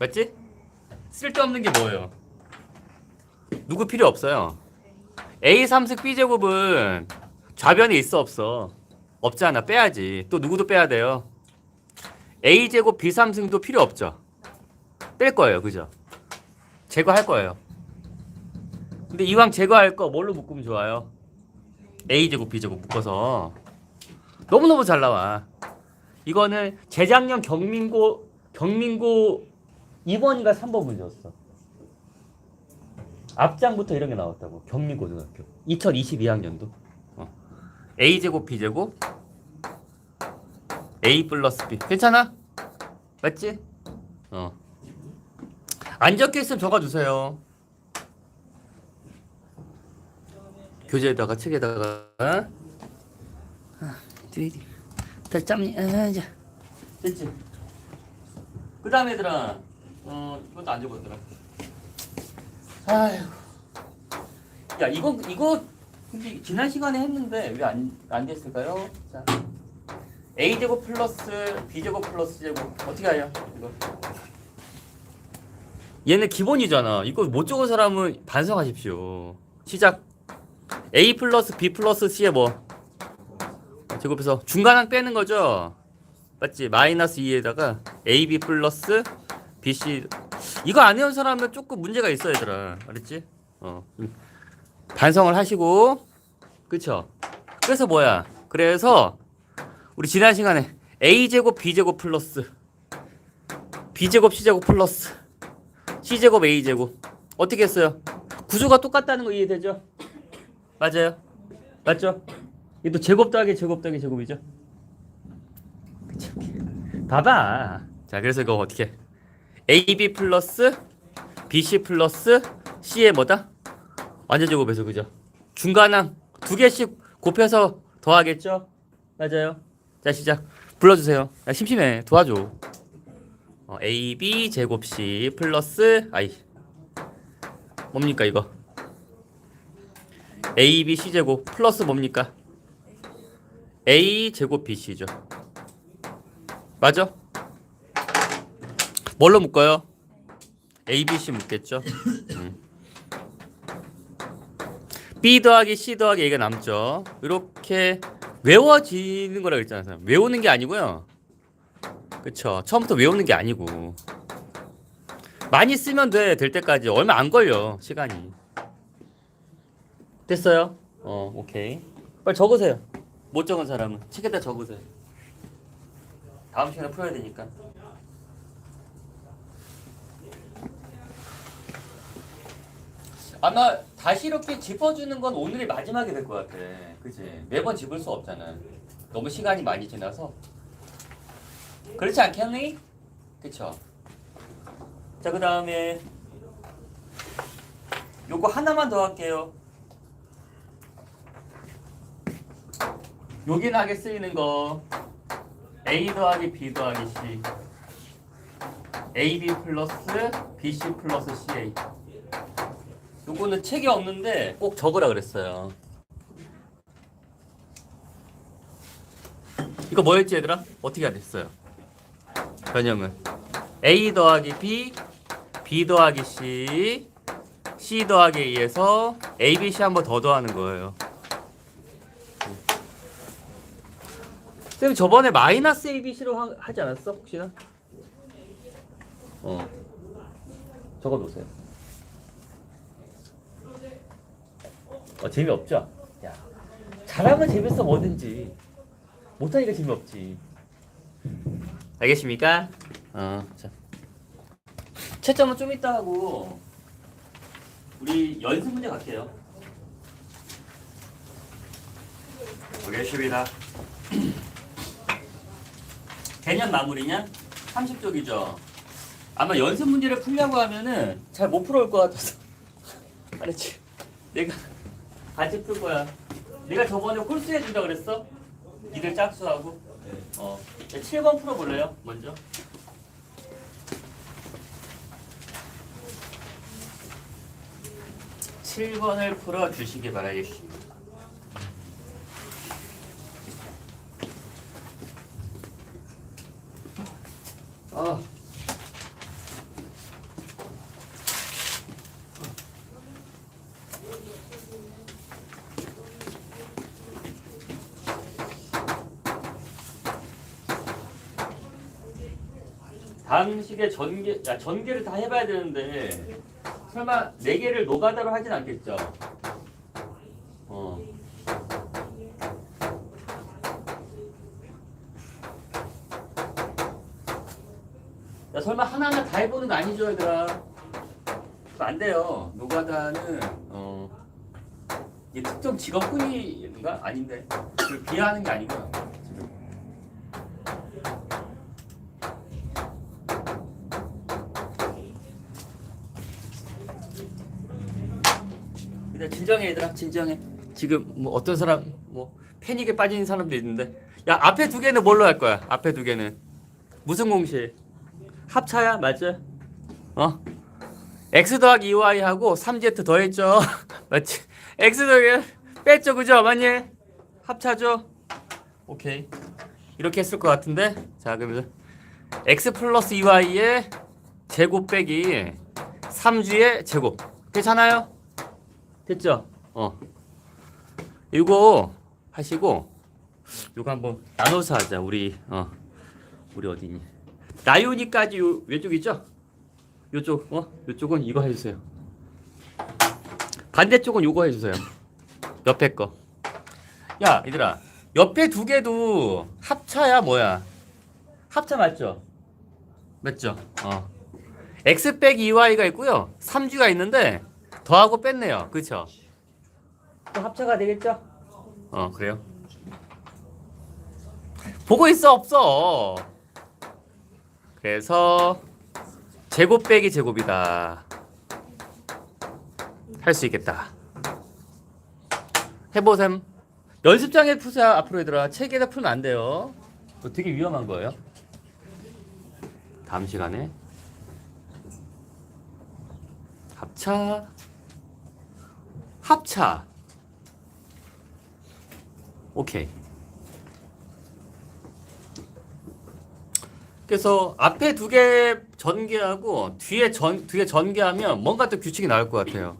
맞지? 쓸데없는 게 뭐예요? 누구 필요 없어요. A 3승 B 제곱은 좌변에 있어 없어? 없잖아. 빼야지. 또 누구도 빼야 돼요. A 제곱 B 3승도 필요 없죠. 뺄 거예요. 그죠? 제거할 거예요. 근데 이왕 제거할 거 뭘로 묶으면 좋아요? A 제곱 B 제곱 묶어서 너무너무 잘 나와. 이거는 재작년 경민고 경민고 2번인가 3번 문제였어. 앞장부터 이런 게 나왔다고. 경민고등학교. 2022학년도. 어. A 제곱 B 제곱 A 플러스 B. 괜찮아? 맞지? 어. 안 적혀 있으면 적어 주세요. 교재에다가 책에다가 다 아, 자. 됐지 그 다음에 얘들아 어 이것도 안 적었더라. 아휴. 야 이거 이거 근데 지난 시간에 했는데 왜 안 안 됐을까요? 자. A 제곱 플러스 b 제곱 플러스 제곱. 어떻게 해요 이거? 얘는 기본이잖아. 이거 못 적은 사람은 반성하십시오. 시작. A 플러스 b 플러스 c의 뭐? 제곱해서 중간항 빼는 거죠. 맞지? 마이너스 2에다가 AB 플러스 BC 이거 안 해온 사람은 조금 문제가 있어 얘들아. 알았지? 어. 음. 반성을 하시고 그쵸? 그래서 뭐야? 그래서 우리 지난 시간에 A 제곱 B 제곱 플러스 B 제곱 C 제곱 플러스 C 제곱 A 제곱 어떻게 했어요? 구조가 똑같다는 거 이해되죠? 맞아요? 맞죠? 이게 또 제곱 더하기 제곱 더하기 제곱이죠. 그치? 봐봐. 자, 그래서 이거 어떻게? 해? AB 플러스 BC 플러스 C의 뭐다? 완전 제곱해서 그죠? 중간항 두 개씩 곱해서 더하겠죠? 맞아요. 자, 시작. 불러주세요. 야, 심심해. 도와줘. 어, AB 제곱 C 플러스 아이 뭡니까 이거? AB C 제곱 플러스 뭡니까? A 제곱 BC죠. 맞아? 뭘로 묶어요? A, B, C 묶겠죠. 음. B 더하기 C 더하기 A가 남죠. 이렇게 외워지는 거라고 했잖아요. 외우는 게 아니고요. 그쵸. 처음부터 외우는 게 아니고. 많이 쓰면 돼. 될 때까지. 얼마 안 걸려. 시간이. 됐어요? 어, 오케이. 빨리 적으세요. 못 적은 사람은 책에다 적으세요. 다음 시간에 풀어야 되니까. 아마 다시 이렇게 짚어주는 건 오늘이 마지막이 될 것 같아. 그지? 매번 짚을 수 없잖아. 너무 시간이 많이 지나서. 그렇지 않겠니? 그쵸? 자, 그 다음에 요거 하나만 더 할게요. 요긴하게 쓰이는 거 A 더하기 B 더하기 C AB 플러스 BC 플러스 CA 요거는 책이 없는데 꼭 적으라 그랬어요 이거 뭐였지 얘들아? 어떻게 해야 됐어요? 변형은 A 더하기 B B 더하기 C C 더하기 A에서 A, B, C 한 번 더 더하는 거예요 쌤 저번에 마이너스 ABC로 하, 하지 않았어 혹시나? 어 적어놓으세요 어 재미없죠? 야 잘하면 재밌어 뭐든지 못하니까 재미없지 알겠습니까? 어 자 채점은 좀 이따 하고 우리 연습 문제 갈게요 보겠습니다 개념 마무리냐? 30쪽이죠. 아마 연습 문제를 풀려고 하면은 잘 못 풀어올 것 같아서. 알았지? 내가 같이 풀 거야. 내가 저번에 홀수 해준다 그랬어? 니들 짝수하고. 어. 7번 풀어볼래요? 먼저. 칠번을 풀어주시기 바라겠습니다. 아. 방식의 전개, 야 전개를 다 해봐야 되는데 설마 네 개를 노가다로 하진 않겠죠? 어. 야 설마 하나하나 다 해보는 거 아니죠, 얘들아? 안 돼요. 노가다는 어. 이 특정 직업뿐이가 아닌데 그걸 비하하는 게 아니고요. 지금. 근데 진정해 얘들아. 진정해. 지금 뭐 어떤 사람 뭐 패닉에 빠진 사람도 있는데. 야 앞에 두 개는 뭘로 할 거야? 앞에 두 개는. 무슨 공식 합차야? 맞지? 어? X 더하기 2y 하고 3z 더했죠. 맞지? X 더하기 뺐죠 그죠 맞니? 합차죠? 오케이. 이렇게 했을 것 같은데? 자 그러면 x 플러스 2y의 제곱 빼기 3g의 제곱. 괜찮아요? 됐죠? 어. 이거 하시고 이거 한번 나눠서 하자. 우리 어. 우리 어디니? 나윤이까지 요 왼쪽 있죠? 요쪽 어? 요쪽은 이거 해 주세요. 반대쪽은 요거 해 주세요. 옆에 거. 야, 얘들아. 옆에 두 개도 합차야 뭐야? 합차 맞죠? 맞죠? 어. x 빼기 2y가 있고요. 3g가 있는데 더하고 뺐네요. 그쵸? 또 합차가 되겠죠? 어, 그래요? 보고 있어, 없어? 그래서 제곱 빼기 제곱이다. 할 수 있겠다. 해보셈. 연습장에 푸세요, 앞으로 얘들아. 책에다 풀면 안 돼요. 그거 되게 위험한 거예요. 다음 시간에. 합차. 합차. 오케이. 그래서 앞에 두 개 전개하고 뒤에 전 뒤에 전개하면 뭔가 또 규칙이 나올 것 같아요.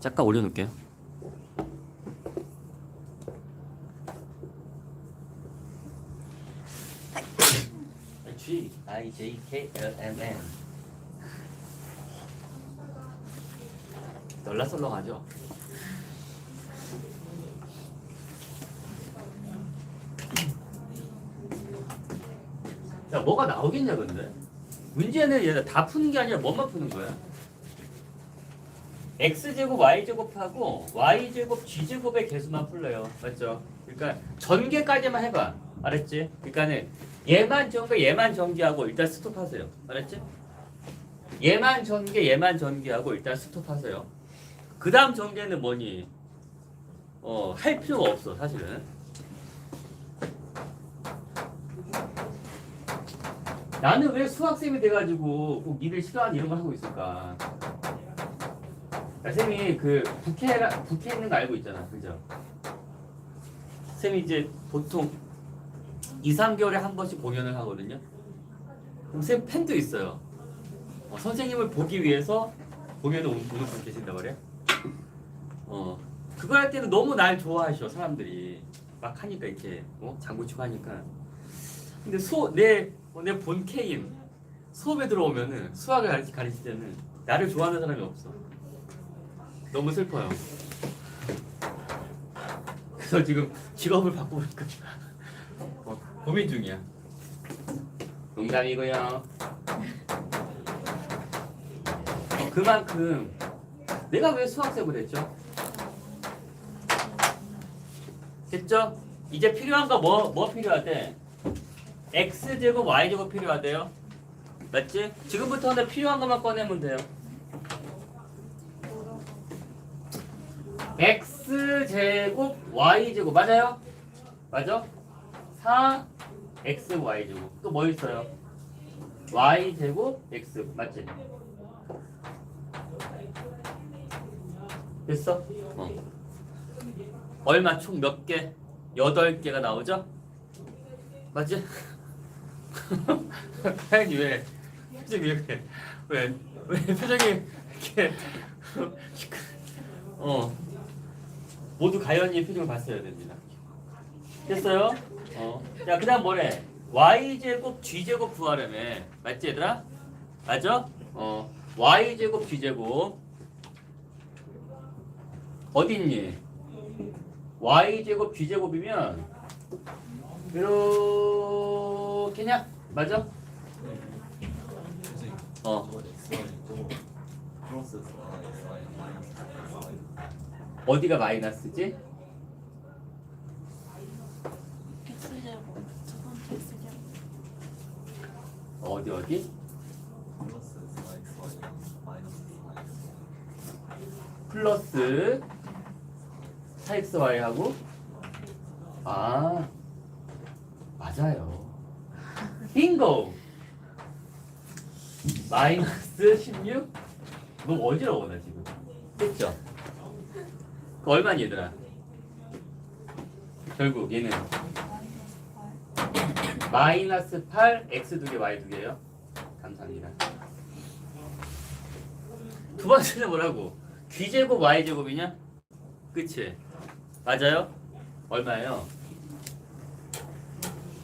잠깐 올려놓을게요. G I J K L M N 널라설렁하죠. 야 뭐가 나오겠냐 근데 문제는 얘가 다 푸는 게 아니라 뭐만 푸는 거야? x 제곱 y 제곱하고 y 제곱 g 제곱의 개수만 풀려요 맞죠? 그러니까 전개까지만 해봐 알았지? 그러니까는 얘만 전개 얘만 전개하고 일단 스톱하세요 알았지? 얘만 전개 얘만 전개하고 일단 스톱하세요 그 다음 전개는 뭐니? 어 할 필요가 없어 사실은 나는 왜 수학쌤이 돼가지고 꼭 니들 싫어하는 이런 걸 하고 있을까? 야, 쌤이 그 부캐 부캐 있는 거 알고 있잖아, 그죠? 쌤이 이제 보통 2, 3개월에 한 번씩 공연을 하거든요. 그럼 쌤 팬도 있어요. 어, 선생님을 보기 위해서 공연을 오- 오는 분 계신단 말이야. 어, 그거 할 때는 너무 날 좋아하셔 사람들이 막 하니까 이렇게 어? 장구 치고 하니까. 근데 수내내 본캐인 수업에 들어오면은 수학을 가르치, 가르칠 때는 나를 좋아하는 사람이 없어. 너무 슬퍼요. 그래서 지금 직업을 바꾸니까 어, 고민 중이야. 농담이고요. 그만큼 내가 왜 수학쌤을 했죠? 됐죠? 이제 필요한 거 뭐 뭐 필요하대? x 제곱 y 제곱 필요하대요. 맞지? 지금부터는 필요한 것만 꺼내면 돼요. x 제곱 y 제곱 맞아요? 맞아? 4 x y 제곱 또 뭐 있어요? y 제곱 x 맞지? 됐어? 어. 얼마 총 몇 개? 8개가 나오죠? 맞지? 가연이 왜 표정이 왜 그래? 왜? 왜 표정이 이렇게 어 모두 가연이의 표정을 봤어야 됩니다. 됐어요? 어. 자, 그 다음 뭐래? y제곱 g제곱 구하려며. 맞지, 얘들아? 맞아? 어. y제곱 g제곱. 어딨니? Y제곱 g제곱이면 이렇게냐? 맞아? 어. 어디가 마이너스지? 어디 어디? 플러스 x y 마이너스 y 플러스 4xy 하고? 아 맞아요. 빙고! 마이너스 16 너무 어지러워 나 지금? 됐죠? 그 얼마니 얘들아? 결국 얘는 마이너스 8 x 두개 y 두 개요? 감사합니다. 두 번째는 뭐라고? G제곱 Y제곱이냐? 그치? 맞아요? 얼마예요?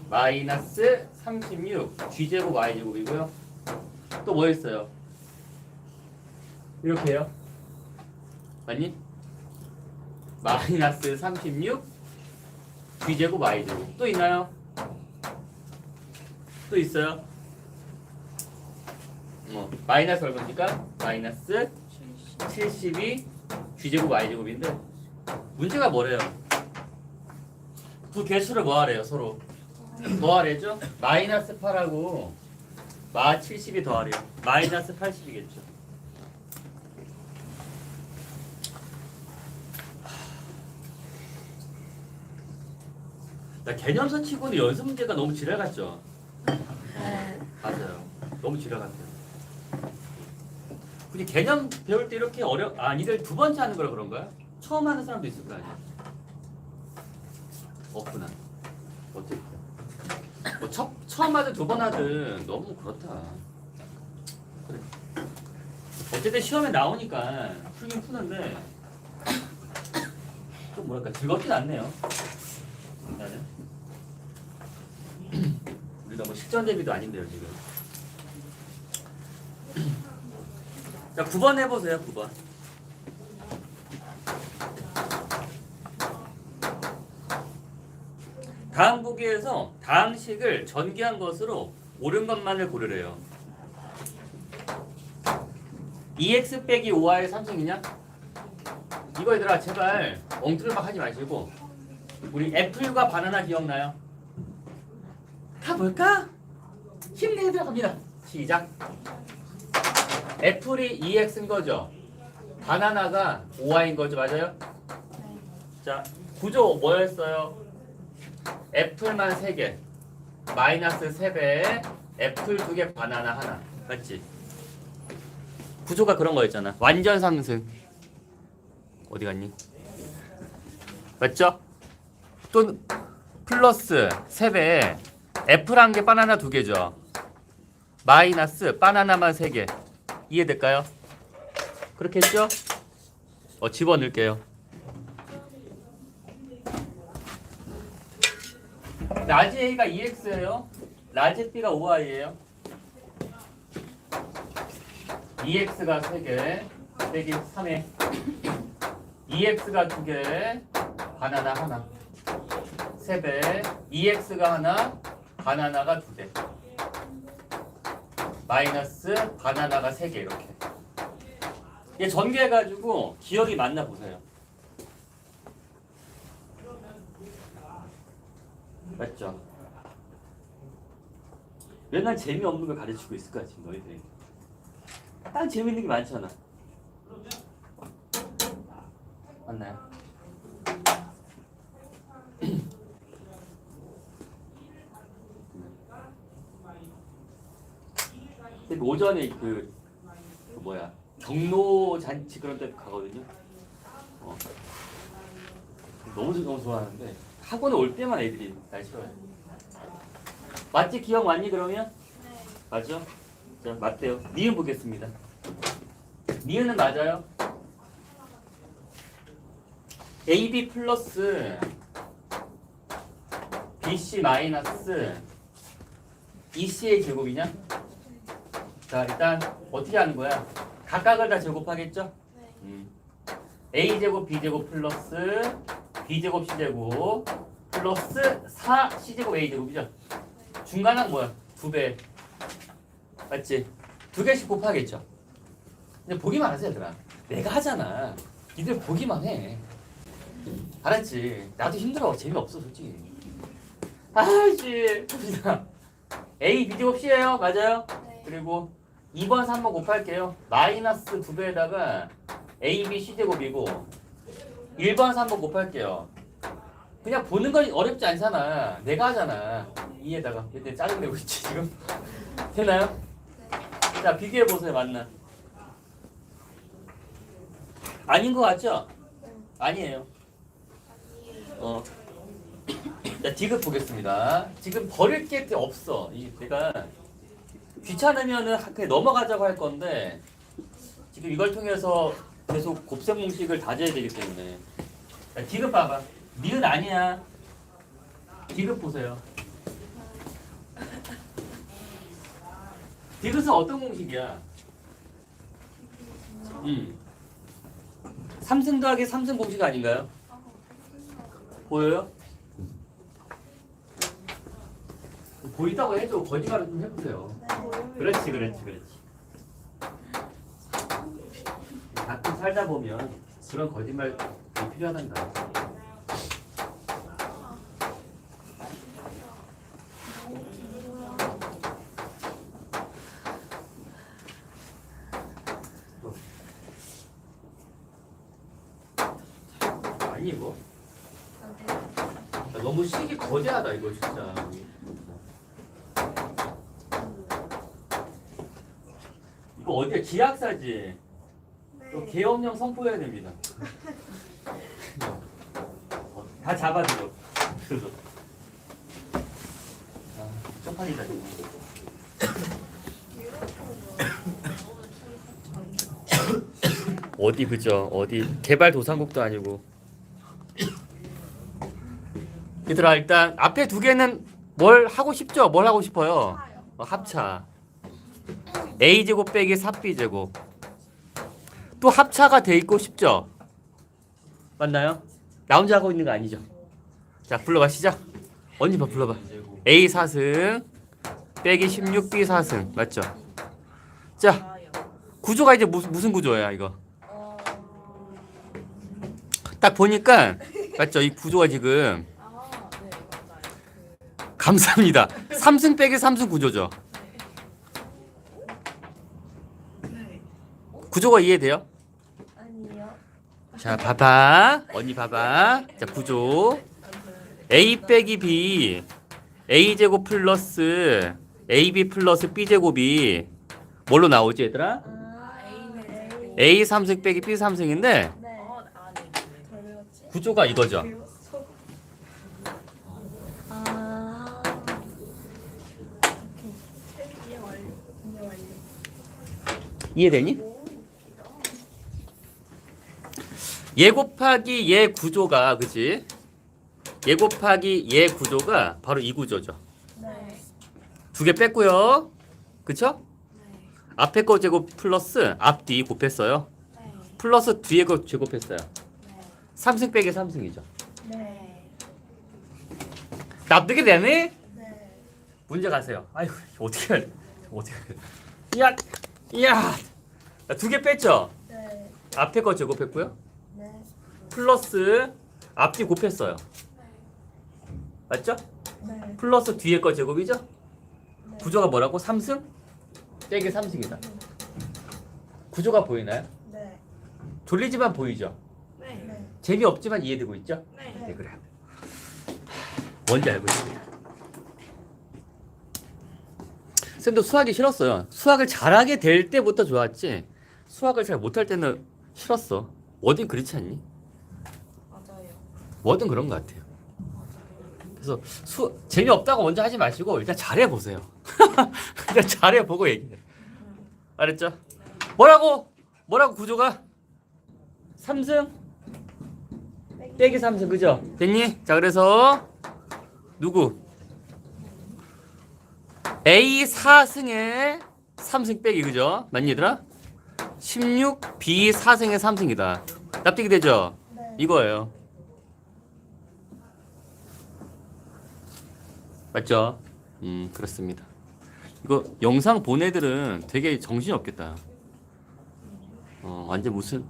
마이너스 36 G제곱 Y제곱이고요 또뭐 했어요? 이렇게요 맞니? 마이너스 36 G제곱 Y제곱 또 있나요? 또 있어요? 뭐 마이너스 얼마입니까? 마이너스 72 G제곱 Y제곱인데 문제가 뭐래요? 두 개수를 뭐 하래요 서로? 더하래죠? 마이너스 8하고 마 70이 더하래요 마이너스 80이겠죠 나 개념서 치고는 연습 문제가 너무 지랄 같죠? 네 맞아요 너무 지랄 같아요 근데 개념 배울 때 이렇게 어려 아 니들 두 번째 하는 거라 그런가요? 처음 하는 사람도 있을 거 아니야. 없구나 어쨌든 뭐 첫, 처음 하든 두 번 하든 너무 그렇다. 그래. 어쨌든 시험에 나오니까 풀긴 푸는데 좀 뭐랄까 즐겁진 않네요. 나는 우리가 뭐 실전 대비도 아닌데요 지금. 자 9번 해보세요 9번 다음 보기에서 다음 식을 전개한 것으로 옳은 것만을 고르래요 2x 빼기 5y 3승이냐? 이거 얘들아 제발 막 하지 마시고 우리 애플과 바나나 기억나요? 가볼까? 힘내게 들어갑니다 시작 애플이 2x인 거죠 바나나가 5y인 거죠 맞아요? 네. 자 구조 뭐였어요? 애플만 3개 마이너스 3배 애플 2개 바나나 하나 맞지? 구조가 그런 거였잖아 완전 상승 어디 갔니? 맞죠? 또 플러스 3배 애플 한 개 바나나 두 개죠 마이너스 바나나만 3개 이해될까요? 그렇게 했죠? 어 집어넣을게요 라지 A가 2X예요. 라지 B가 5Y예요. 2X가 3개, 빼기 3에 2X가 2개, 바나나 하나. 3배, 2X가 하나, 바나나가 2개. 마이너스 바나나가 3개 이렇게. 얘 전개해가지고 기억이 맞나 보세요. 맞죠? 맨날 재미없는 걸 가르치고 있을 거야 지금 너희들이 딱 재밌는 게 많잖아 맞나요? 근데 오전에 그, 그 뭐야 경로 잔치 그런 데 가거든요 어. 너무 너무 좋아하는데 학원에 올 때만 애들이 날 싫어해. 맞지? 기억 맞니 그러면? 네. 맞죠? 자, 맞대요. 니은 보겠습니다. 니은은 맞아요. AB 플러스 BC 마이너스 EC의 제곱이냐? 자 일단 어떻게 하는 거야? 각각을 다 제곱하겠죠? 네. 음. A 제곱 B 제곱 플러스 B 제곱 C 제곱 플러스 4 C 제곱 A 제곱이죠? 중간은 뭐야? 두 배. 맞지? 두 개씩 곱하겠죠? 근데 보기만 하세요, 얘들아. 내가 하잖아. 니들 보기만 해. 알았지? 나도 힘들어. 재미없어, 솔직히. 아이씨. 봅시다. A, B 제곱 C예요. 맞아요? 네. 그리고 2번, 3번 곱할게요. 마이너스 두 배에다가 A, B, C 제곱이고 1번, 3번 곱할게요. 그냥 보는 건 어렵지 않잖아. 내가 하잖아. 2에다가. 근데 짜증내고 있지, 지금. 되나요? 자, 비교해보세요, 맞나? 아닌 것 같죠? 아니에요. 어. 자, 디귿 보겠습니다. 지금 버릴 게 없어. 이 내가 귀찮으면은 그냥 넘어가자고 할 건데 지금 이걸 통해서 계속 곱셈 공식을 다져야 되기 때문에 자, 디귿 봐봐. 니은 아니야. 디귿 보세요. 디귿은 어떤 공식이야? 음. 3승 더하기 3승 공식 아닌가요? 보여요? 보인다고 해줘. 거짓말을 좀 해보세요. 그렇지, 그렇지, 그렇지. 가끔 살다 보면 그런 거짓말이 필요하단다. 아니 뭐 야, 너무 식이 거대하다 이거 진짜. 이거 어디야 기약사지? 또 계엄령 선포해야 됩니다. 어, 다 잡아들어. 쪽팔리다 지금. 어디 그죠? 어디 개발 도상국도 아니고. 얘들아 일단 앞에 두 개는 뭘 하고 싶죠? 뭘 하고 싶어요? 어, 합차. a 제곱 빼기 4b 제곱. 또 합차가 돼 있고 싶죠? 맞나요? 나 혼자 하고 있는 거 아니죠? 자 불러봐 시작. 언니 봐 불러봐. a 4승 빼기 16b 4승 맞죠? 자 구조가 이제 무슨 무슨 구조야 이거? 딱 보니까 맞죠? 이 구조가 지금 감사합니다. 3승 빼기 3승 구조죠. 구조가 이해돼요? 자, 봐봐. 언니 봐봐. 자, 구조. A 빼기 B. A 제곱 플러스 AB 플러스 B 제곱이 뭘로 나오지, 얘들아? A 3승 빼기 B 3승인데 네. 덜 외웠지? 구조가 이거죠. 이해되니? 얘 곱하기 얘 구조가 그지? 얘 곱하기 얘 구조가 바로 이 구조죠. 네. 두 개 뺐고요. 그쵸? 네. 앞에 거 제곱 플러스 앞뒤 곱했어요. 네. 플러스 뒤에 거 제곱했어요. 네. 3승 빼기 3승이죠. 네. 납득이 되니? 네. 문제 가세요. 아이고 어떻게 해야 돼? 어떻게 해야 돼? 야! 야! 두 개 뺐죠? 네. 앞에 거 제곱했고요. 네. 플러스 앞뒤 곱했어요. 맞죠? 네. 플러스 뒤에 거 제곱이죠? 네. 구조가 뭐라고? 3승? 빼기 3승이다. 구조가 보이나요? 네. 졸리지만 보이죠? 네. 재미없지만 이해되고 있죠? 네. 네 그래요. 뭔지 알고 있습니다. 쌤도 수학이 싫었어요. 수학을 잘하게 될 때부터 좋았지. 수학을 잘 못할 때는 싫었어. 뭐든 그렇지 않니? 뭐든 그런 것 같아요. 그래서 수 재미없다고 먼저 하지 마시고 일단 잘해 보세요. 일단 잘해 보고 얘기해. 알았죠? 뭐라고? 뭐라고 구조가? 3승 빼기 3승 그죠? 됐니? 자 그래서 누구? A 4승에 3승 빼기 그죠? 맞니 얘들아? 16 B 4승에 3승이다. 납득이 되죠? 네. 이거예요. 맞죠? 음 그렇습니다. 이거 영상 본 애들은 되게 정신이 없겠다. 어 완전 무슨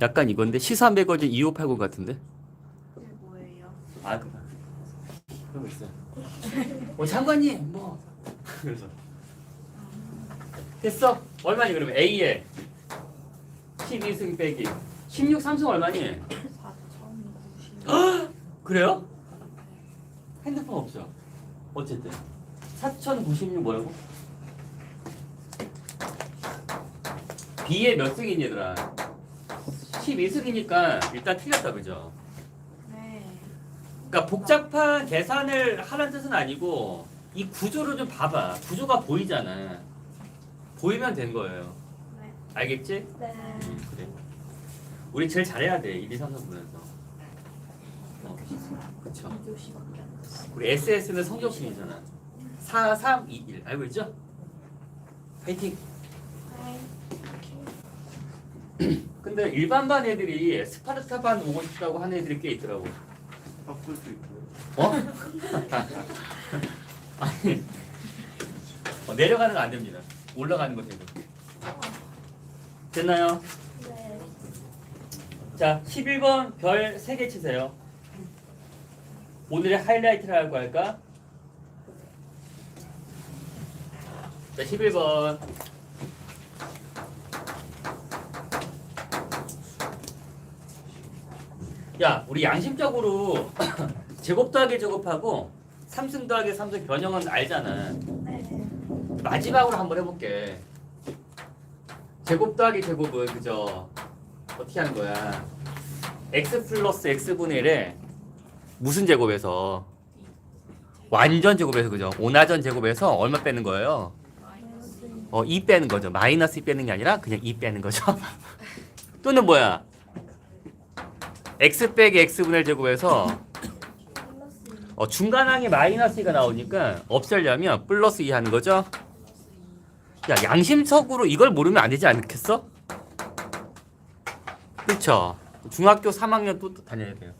약간 이건데 시사 매거진 2580 같은데? 뭐예요? 아 그- 그런 거 있어요. 어 장관님 뭐 그래서 됐어 얼마니 그러면 A에 12승 빼기 16 3승 얼마니? 4,090. 그래요? 핸드폰 없죠. 어쨌든 4096 뭐라고? B에 몇 승이니 얘들아? 12승이니까 일단 틀렸다 그죠? 네. 그러니까 복잡한 계산을 하라는 뜻은 아니고 이 구조를 좀 봐봐. 구조가 보이잖아. 보이면 된 거예요. 네. 알겠지? 네. 음, 그래. 우리 제일 잘해야 돼. 1, 2, 3, 4 보면서. 어, 그쵸. 2교시밖에 안 됐어. 우리 SS는 성적순이잖아. 4, 3, 2, 1. 알고 있죠? 파이팅. 네. 근데 일반 반 애들이 스파르타 반 오고 싶다고 하는 애들이 꽤 있더라고. 바꿀 수 있고요. 어? 아니 어, 내려가는 거 안 됩니다. 올라가는 거 되고. 됐나요? 네. 자, 11번 별 3개 치세요. 오늘의 하이라이트라고 할까? 자, 11번. 야, 우리 양심적으로 제곱 더하기 제곱하고 3승 더하기 3승 변형은 알잖아. 네. 마지막으로 한번 해볼게. 제곱 더하기 제곱은 그죠? 어떻게 하는 거야? x 플러스 x분의 1에 무슨 제곱에서 완전 제곱에서 그죠? 오나전 제곱에서 얼마 빼는 거예요? 어, 2 빼는 거죠. 마이너스 2 빼는 게 아니라 그냥 2 빼는 거죠. 또는 뭐야? x 빼기 x분의 1 제곱에서 어, 중간항에 마이너스 2가 나오니까 없애려면 플러스 2 하는 거죠. 야, 양심적으로 이걸 모르면 안 되지 않겠어? 그쵸? 중학교 3학년 또 다녀야 돼요.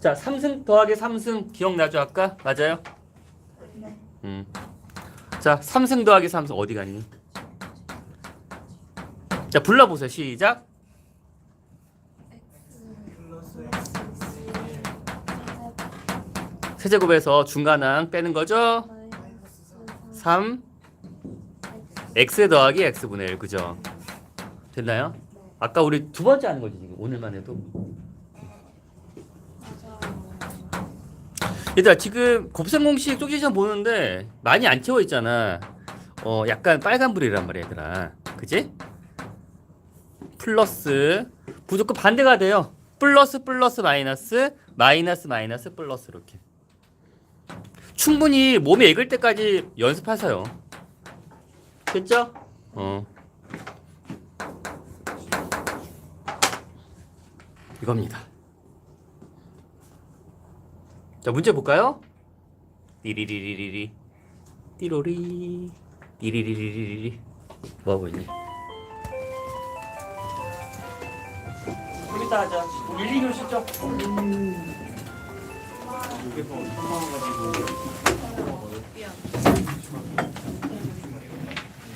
자, 3승 더하기 3승 기억나죠? 아까? 맞아요? 네. 음. 자, 3승 더하기 3승 어디 가니? 자, 불러보세요. 시작. 세제곱에서 중간항 빼는 거죠? 3 x 더하기 x분의 1 그죠? 됐나요? 아까 우리 두 번째 하는 거지 지금 오늘만 해도 얘들아 지금 곱셈 공식 쪽지 시험 보는데 많이 안 채워 있잖아 어 약간 빨간불이란 말이야 얘들아 그지? 플러스 무조건 반대가 돼요 플러스 플러스 마이너스 마이너스 마이너스 플러스 이렇게 충분히 몸에 익을 때까지 연습하세요. 됐죠? 어. 이겁니다. 자, 문제 볼까요? 띠리리리리리. 띠로리. 띠리리리리리. 뭐 하고 있니? 좀 이따 하자. 우리 1, 2교 쉽죠? 여기서 3만 원 가지고.